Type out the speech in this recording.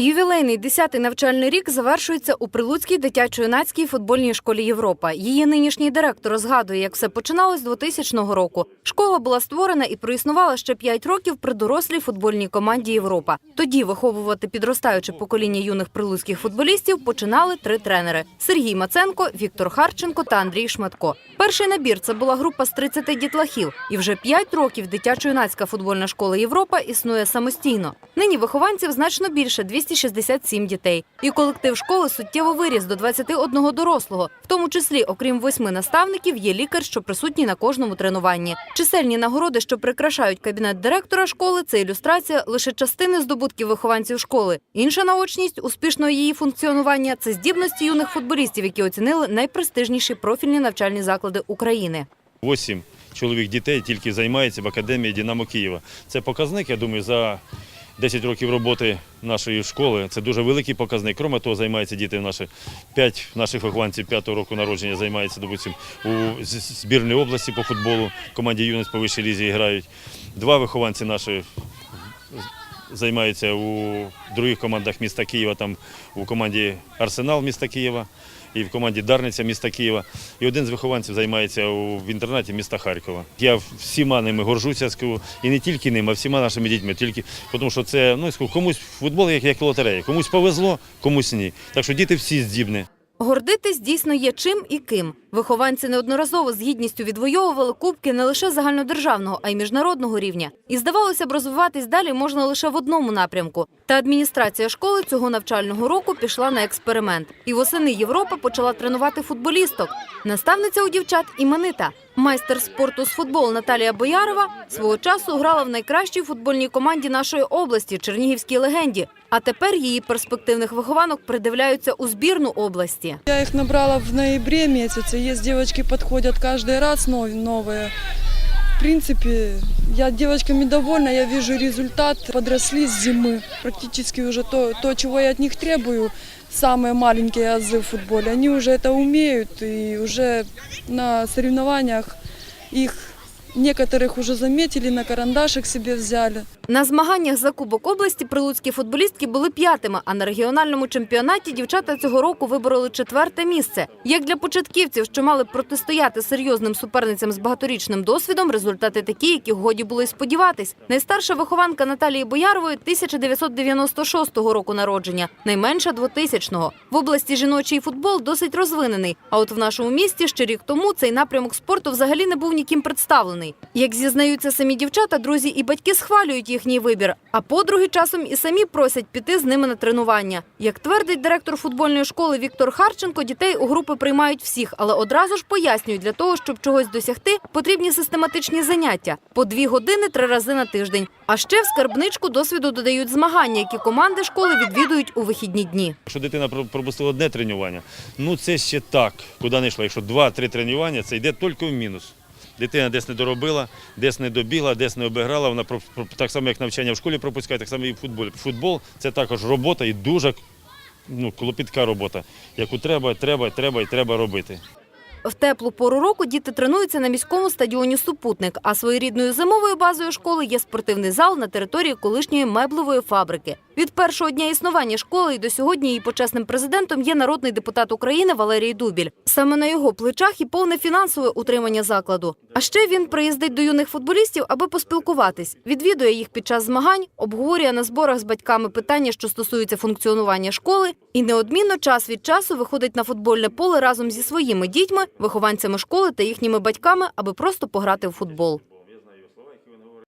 Ювілейний 10-й навчальний рік завершується у Прилуцькій дитячо-юнацькій футбольній школі Європа. Її нинішній директор згадує, як все починалось з 2000 року. Школа була створена і проіснувала ще 5 років при дорослій футбольній команді Європа. Тоді виховувати підростаюче покоління юних прилуцьких футболістів починали три тренери: Сергій Маценко, Віктор Харченко та Андрій Шматко. Перший набір це була група з 30 дітлахів, і вже 5 років дитячо-юнацька футбольна школа Європа існує самостійно. Нині вихованців значно більше 267 дітей. І колектив школи суттєво виріс до 21 дорослого. В тому числі, окрім восьми наставників, є лікар, що присутній на кожному тренуванні. Чисельні нагороди, що прикрашають кабінет директора школи, це ілюстрація лише частини здобутків вихованців школи. Інша наочність успішного її функціонування це здібності юних футболістів, які оцінили найпрестижніші профільні навчальні заклади України. Восім чоловік дітей тільки займається в академії Динамо Києва. Це показник, я думаю, за 10 років роботи нашої школи. Це дуже великий показник. Крім того, займаються діти наші. П'ять наших вихованців п'ятого року народження займаються, допустим, у збірній області по футболу. Команді юність по вищій лізі грають. Два вихованці наші займаються у других командах міста Києва, там у команді Арсенал міста Києва і в команді Дарниця міста Києва. І один з вихованців займається у, в інтернаті міста Харкова. Я всіма ними горжуся, скажу, і не тільки ними, а всіма нашими дітьми. Тільки тому, що це ну, скажу, комусь футбол як, як лотерея. Комусь повезло, комусь ні. Так що діти всі здібні. Гордитись дійсно є чим і ким. Вихованці неодноразово з гідністю відвоювали кубки не лише загальнодержавного, а й міжнародного рівня. І здавалося б, розвиватись далі можна лише в одному напрямку. Та адміністрація школи цього навчального року пішла на експеримент. І восени Європа почала тренувати футболісток. Наставниця у дівчат іменита. Майстер спорту з футболу Наталія Боярова свого часу грала в найкращій футбольній команді нашої області Чернігівській легенді. А тепер її перспективних вихованок придивляються у збірну області. Я их набрала в ноябре месяце. Есть девочки подходят каждый раз нов- новые. В принципе, я девочками довольна, я вижу результат. Подросли с зимы. Практически уже то, то, чего я от них требую, самые маленькие азы в футболе, они уже это умеют. И уже на соревнованиях их некоторых уже заметили, на карандашик себе взяли. На змаганнях за Кубок області прилуцькі футболістки були п'ятими, а на регіональному чемпіонаті дівчата цього року вибороли четверте місце. Як для початківців, що мали протистояти серйозним суперницям з багаторічним досвідом, результати такі, які годі було й сподіватись. Найстарша вихованка Наталії Боярової 1996 року народження, найменша 2000-го. В області жіночий футбол досить розвинений. А от в нашому місті ще рік тому цей напрямок спорту взагалі не був ніким представлений. Як зізнаються самі дівчата, друзі і батьки схвалюють їхній вибір, а подруги часом і самі просять піти з ними на тренування. Як твердить директор футбольної школи Віктор Харченко, дітей у групи приймають всіх, але одразу ж пояснюють, для того, щоб чогось досягти, потрібні систематичні заняття по дві години три рази на тиждень. А ще в скарбничку досвіду додають змагання, які команди школи відвідують у вихідні дні. Якщо дитина пропустила одне тренування, ну це ще так, куди не йшла. Якщо два-три тренування, це йде тільки в мінус. Дитина десь не доробила, десь не добігла, десь не обіграла. Вона так само, як навчання в школі пропускає, так само і в футболі. Футбол це також робота і дуже ну, клопітка робота, яку треба, треба, треба і треба робити. В теплу пору року діти тренуються на міському стадіоні Супутник, а своєрідною зимовою базою школи є спортивний зал на території колишньої меблевої фабрики. Від першого дня існування школи і до сьогодні її почесним президентом є народний депутат України Валерій Дубіль. Саме на його плечах і повне фінансове утримання закладу. А ще він приїздить до юних футболістів, аби поспілкуватись, відвідує їх під час змагань, обговорює на зборах з батьками питання, що стосуються функціонування школи, і неодмінно час від часу виходить на футбольне поле разом зі своїми дітьми, вихованцями школи та їхніми батьками, аби просто пограти в футбол.